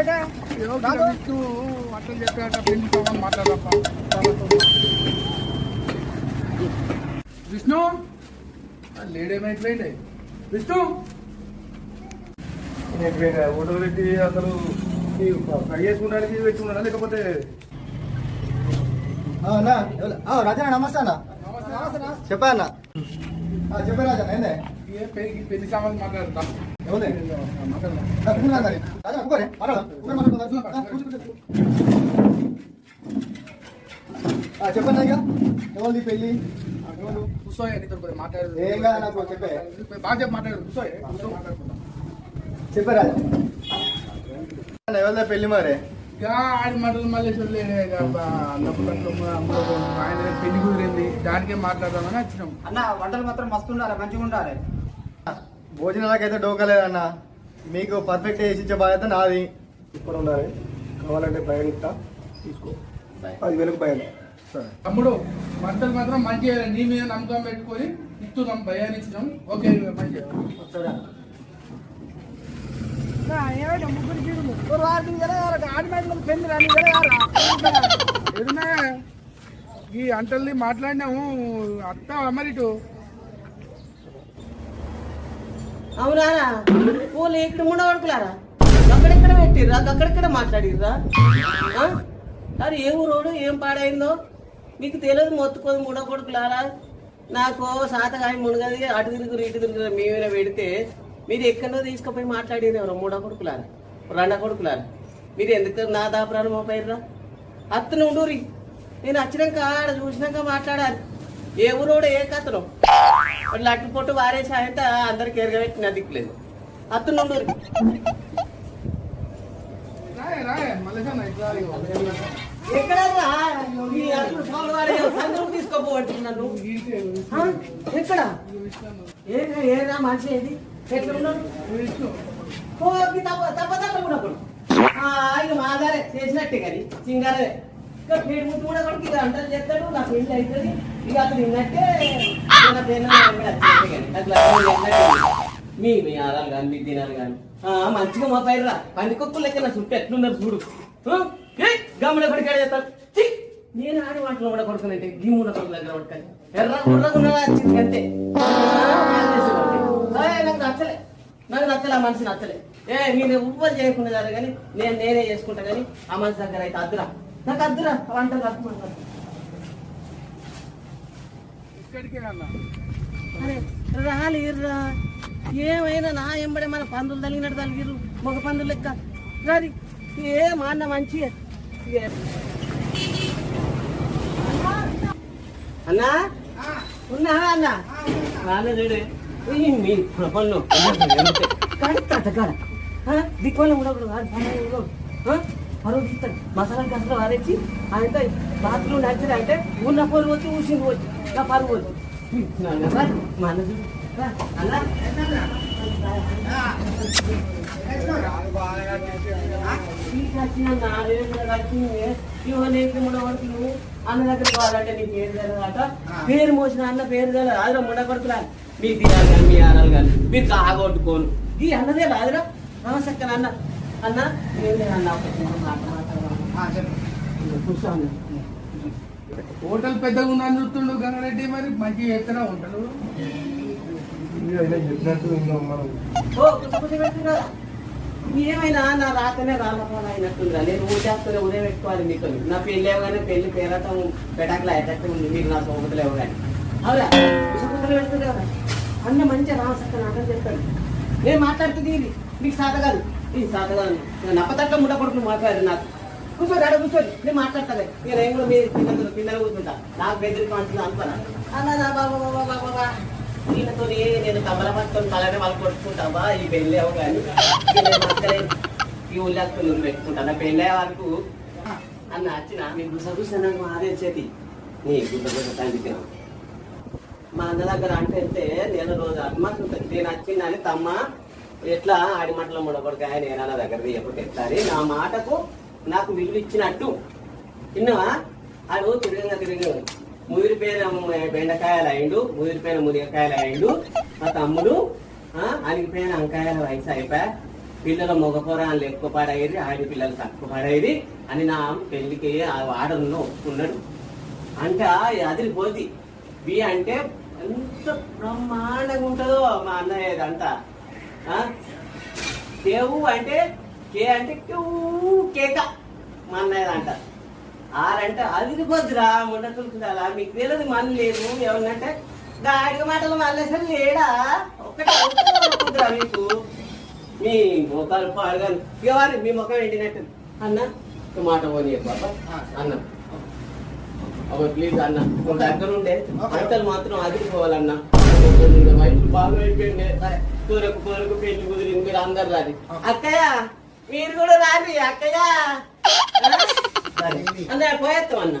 అట్లా చెప్పాక మాట్లాడప్ప విష్ణు? లేడేమైపోయింది విష్ణు? ఓటర్ పెట్టి అసలు ఫ్రై పెట్టుకున్నాడా లేకపోతే రాజా నమస్తే అన్న. చెప్పా అన్న చెప్పా రాజా పెళ్ళి పెళ్ళి సామాన్ మాట్లాడతా చెప్పండి ఇక ఎవరిది పెళ్ళి కూర్చోయ్ నీతో కొద్దిగా బాగా ఎవరిదా పెళ్ళి మరి ఇక ఆడి మాటలు మళ్ళీ ఆయన పెళ్ళి కుదిరింది దానికే మాట్లాడదామని వచ్చినాం అన్న వంటలు మాత్రం మస్తు ఉండాలి మంచిగా ఉండాలి భోజనాలకైతే డోకలేదన్న మీకు పర్ఫెక్ట్ వేసి ఇచ్చే బాధ్యత నాది. ఇప్పుడు ఉండాలి కావాలంటే బయట ఇస్తా. తీసుకో. అది వెనుక బయలు. తమ్ముడు వంటలు మాత్రం మంచిగా నీ మీద నమ్మకం పెట్టుకొని ఇస్తున్నాం భయాన్ని ఇచ్చినాం ఓకే మంచిగా. ఈ అంటల్ని మాట్లాడినాము. అత్త అమరిటు అవునారా పూలు ఇక్కడ ముండ పడుకులారా అక్కడెక్కడ పెట్టిర్రా? అక్కడెక్కడ మాట్లాడిర్రా? ఆ? ఏ ఊరోడు? ఏం పాడైందో? మీకు తెలియదు మొత్తుకోదు మూడో కొడుకులారా? నాకు సాతగాయ మునగది అటు తిరుగురు ఇటు తిరుగురు మీ మీద పెడితే మీరు ఎక్కడో తీసుకుపోయి మాట్లాడినవరు మూడ కొడుకులారా? రెండ కొడుకులారా? మీరు ఎందుకు నా దాపురాలు మోపాయిర్రా అత్తను ఉండూరి నేను వచ్చినాక ఆడ చూసినాక మాట్లాడాలి. ఏ ఊరోడు ఏ కథను వాడు లట్టు పొట్టు వారేసి అంటే అందరికి ఎరగబెట్టిన దిక్కులేదు అత్తను ఉండూరి రాయ్ రాయ్ మళ్ళీ ఇట్లా ఎక్కడ తీసుకోపోవచ్చు నన్ను? ఎక్కడ? ఏరా మనిషి ఏది? తప్ప తప్ప ఉన్నప్పుడు ఇక మాదారే చేసినట్టే కానీ సింగారే ఇక పేరు ముట్టు కూడా కొడుకు ఇక అంటలు చేస్తాడు నా పెళ్ళి అవుతుంది ఇక అతను విన్నట్టే నా పెళ్ళి విన్నట్టే. మీ మీ ఆదాలు కానీ మీ దినాలు కానీ మంచిగా మా పైర్రా పందికొక్కులు లెక్క నా చుట్టూ ఎట్లున్నారు చూడు. గమ్మున కొడుకాడ చేస్తారు ఛీ! నేను ఆడి మాటలు కూడా కొడుకునంటే గిమ్మున కొడుకు దగ్గర పట్టుకొని. ఎర్ర వచ్చింది అంతే. నాకు నచ్చలే. నాకు నచ్చలే ఆ మనిషి నచ్చలే. ఏ మీరు ఎవ్వరు చేయకుండా కానీ నేను నేనే చేసుకుంటా కానీ ఆ మనిషి దగ్గర అయితే అద్దురా. నాకు అద్దురా వంట కట్టుకుంటాను రాలేర్రా ఏమైనా నా ఎంబడే మన పందులు తగినట్టు తలిగిరు మగ పందులు లెక్క. రాది ఏ మా అన్న మంచి అన్నా? ఉన్నావా అన్న? మీ దిక్కువల్ల ఉండకూడదు పరువు తీస్తాడు మసాలా కసలు వారేసి ఆయన బాత్రూమ్ నచ్చింది అంటే ఉన్న పోరు వచ్చి ఊసింది వచ్చి నా పరువు వచ్చి మా అన్న నచ్చిన దగ్గర కావాలంటే నీ పేరు తెలియదట పేరు మోసిన అన్న పేరు తెలియదు అదిలో ముడగొడుతులా మీ తీరాలు కానీ మీ ఆరాలు కానీ మీరు కాగొట్టుకోను. ఈ అన్నదే రాదురా నమస్కారం అన్న. అన్న హోటల్ పెద్దగా ఉందని చూస్తుండు గంగారెడ్డి మరి మంచిగా ఎక్కడ చెప్పినట్టు మనం. పెట్టుకురా ఏమైనా నా రాకనే రామకోన అయినట్టుందిరా నేను ఊచేస్తూనే ఉదయం పెట్టుకోవాలి మీకు నా పెళ్ళి ఏమగానే పెళ్ళి పేరటం పెటాకులు అయ్యేటట్టు ఉంది. మీరు నా సోమతులు ఇవ్వగానే అవునా కుసకుసలు పెడుతుండేవరా అన్న మంచిగా రామసక్క నాటం చెప్తాడు నేను మాట్లాడుతుంది ఇది మీకు సాత ఈ ఇది నేను కాదు ముట్ట కొడుకుని మాట్లాడు నాకు. కూర్చోరు అక్కడ కూర్చోరు నేను మాట్లాడతాను నేను ఏం కూడా మీ పిల్లలు పిల్లలు కూర్చుంటా. నాకు బెదిరి మనుషులు అనుకోరా అలా నా బాబా బాబా బాబా బాబా. నేను కమల పట్టుకొని తలనే వాళ్ళు కొట్టుకుంటావా ఈ పెళ్ళి అవ్వ కానీ ఈ ఉల్లాక్తో నువ్వు పెట్టుకుంటా. పెళ్ళి వరకు అన్న వచ్చిన మీ గుసగుస నాకు మాదే చేతి. నీ గుస మా అన్న దగ్గర అంటే వెళ్తే నేను రోజు అమ్మ నేను వచ్చిందని తమ్మ ఎట్లా ఆడి మాటలు ముడకొడక నేను ఏనాల దగ్గర ఎప్పుడు ఎత్తారి నా మాటకు నాకు విలువ ఇచ్చినట్టు. విన్నావా ఆడు తిరిగిన తిరిగి ముదిరిపోయిన పేరు బెండకాయలు అయిండు ముదిరిపోయిన పేరు ముదిరికాయలు అయిండు. మా తమ్ముడు ఆ, అనిగిపోయిన అంకాయల వయసు అయిపోయా. పిల్లల మగపోరాలు ఎక్కువ పాడయ్యేది ఆడి పిల్లలు తక్కువ పాడయ్యేది అని నా పెళ్ళికి ఆ వాడను ఒప్పుకున్నాడు. అంటే అదిరిపోద్ది. బి అంటే ఎంత బ్రహ్మాండంగా ఉంటుందో మా అన్నయ్య అంతా కేవు అంటే కే అంటే కేవు కేక మా అన్నయ్య అంట ఆరంటే అదిరిపోద్దిరా ముండకుంటుందా మీకు తెలియదు మళ్ళీ లేదు. ఏమన్నంటే గాడిగ మాటలు మళ్ళీ లేడా? ఒక్కటే కుదరా మీకు? మీ ముఖాలు పాడుగాను. ఇక వారి మీ ముఖం ఎండినట్టు అన్న మాట పోనీ బాబా అన్న. ప్లీజ్ అన్న. ఒక దగ్గర ఉండే అంతలు మాత్రం అదిరిపోవాలన్న. వయసు బాగా అయిపోయింది కూరకు కూరకు పెళ్ళి కుదిరింది మీరు అందరు రాది అక్కయ్య మీరు కూడా రాది అక్కయ్య పోయేస్తాం అన్న